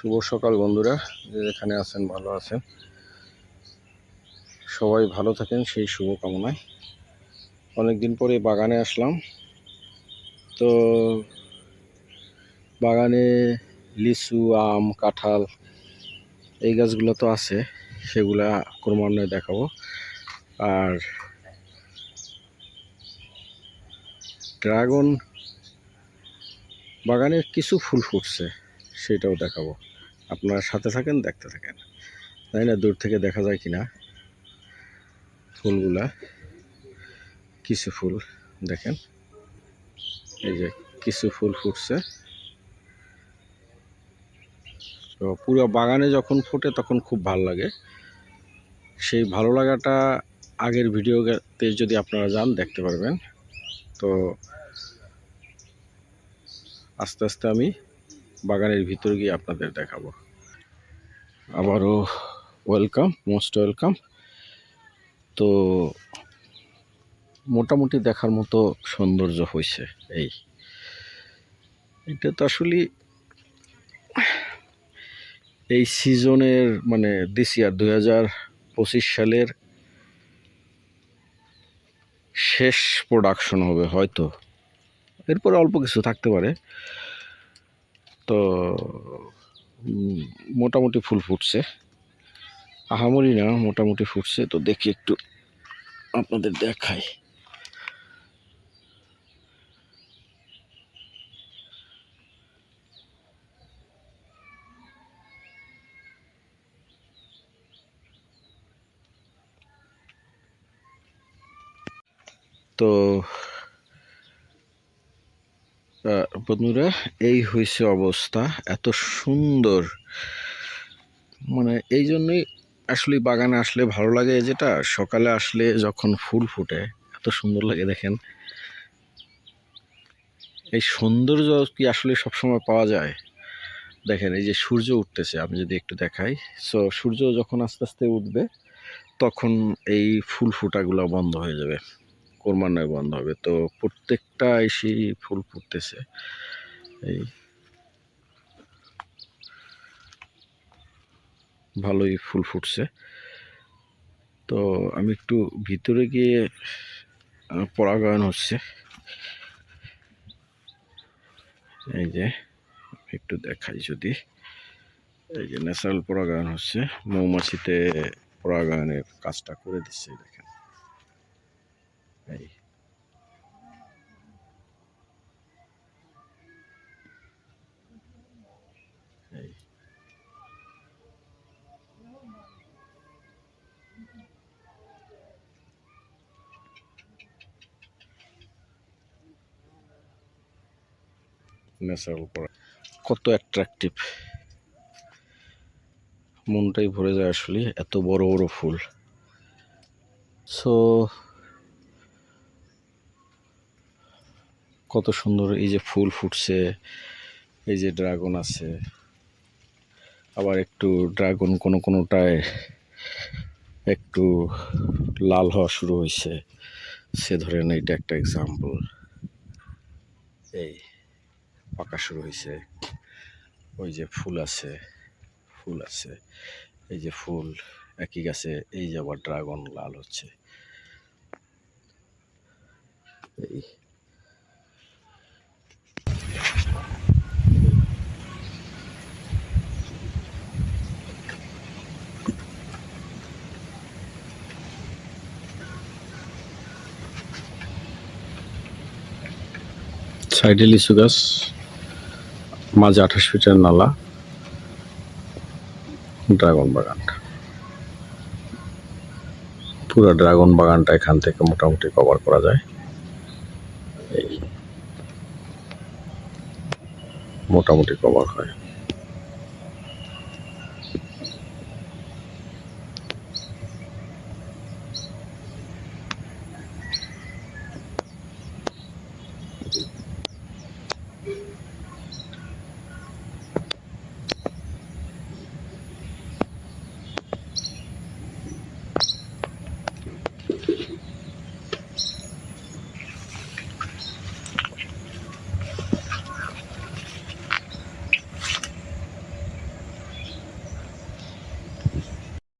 শুভ সকাল বন্ধুরা, যে যেখানে আছেন ভালো আছেন। সবাই ভালো থাকেন, সেই শুভ কামনায় অনেকদিন পরে বাগানে আসলাম। তো বাগানে লিচু, আম, কাঁঠাল এই গাছগুলো তো আছে, সেগুলা ক্রমান্বয়ে দেখাবো। আর ড্রাগন বাগানে কিছু ফুল ফুটছে। সেটাও দেখাবো। আপনারা সাথে থাকেন, দেখতে থাকেন। তাই না? দূর থেকে দেখা যায় কি না ফুলগুলা। কিছু ফুল, দেখেন। এই যে কিছু ফুল ফুটছে। তো পুরো বাগানে যখন ফোটে তখন খুব ভালো লাগে। সেই ভালো লাগাটা আগের ভিডিওতে যদি আপনারা যান, দেখতে পারবেন। তো আস্তে আস্তে আমি বাগানের ভিতরে গিয়ে আপনাদের দেখাবো। আবারও ওয়েলকাম, মোস্ট ওয়েলকাম। তো মোটামুটি দেখার মতো সৌন্দর্য হয়েছে এই। এটা তো আসলে এই সিজনের মানে দিস ইয়ার দুই হাজার পঁচিশ সালের শেষ প্রোডাকশন হবে হয়তো। এরপরে অল্প কিছু থাকতে পারে। তো মোটামুটি ফুল ফুটছে। আহামরি না মোটামুটি ফুটছে। তো দেখি একটু আপনাদের দেখাই। তো বন্ধুরা, এই হয়েছে অবস্থা। এত সুন্দর। মানে এই জন্যই আসলে বাগানে আসলে ভালো লাগে যেটা, সকালে আসলে যখন ফুল ফুটে, এত সুন্দর লাগে দেখেন। এই সৌন্দর্য কি আসলে সবসময় পাওয়া যায়? দেখেন, এই যে সূর্য উঠতেছে, আমি যদি একটু দেখাই। সো সূর্য যখন আস্তে আস্তে উঠবে, তখন এই ফুল ফুটাগুলো বন্ধ হয়ে যাবে। ক্রমান্বয়ে বন্ধ হবে। তো প্রত্যেকটা এসে ফুল ফুটতেছে। এই ভালোই ফুল ফুটছে। তো আমি একটু ভিতরে গিয়ে পরাগায়ন হচ্ছে। এই যে একটু দেখাই যদি। এই যে, ন্যাচারাল পরাগায়ন হচ্ছে। মৌমাছিতে পরাগায়নের কাজটা করে দিচ্ছে, দেখেন। এই কত অ্যাট্রাকটিভ মনটাই ভরে যায় আসলে এত বড় বড় ফুল। সো কত সুন্দর এই যে ফুল ফুটছে, এই যে ড্রাগন আছে। আবার একটু ড্রাগন কোনো কোনোটায় একটু লাল হওয়া শুরু হয়েছে। সে ধরেন এইটা একটা এক্সাম্পল এই পাকা শুরু হয়েছে। ওই যে ফুল আছে ফুল আছে। এই যে ফুল একই গাছে, এই যে আবার ড্রাগন লাল হচ্ছে। এই সাইডে লিচু গাছ মাঝে আঠাশ ফিটের নালা, ড্রাগন বাগান। পুরো ড্রাগন বাগানটা এখান থেকে মোটামুটি কভার করা যায়। এই মোটামুটি কভার হয়।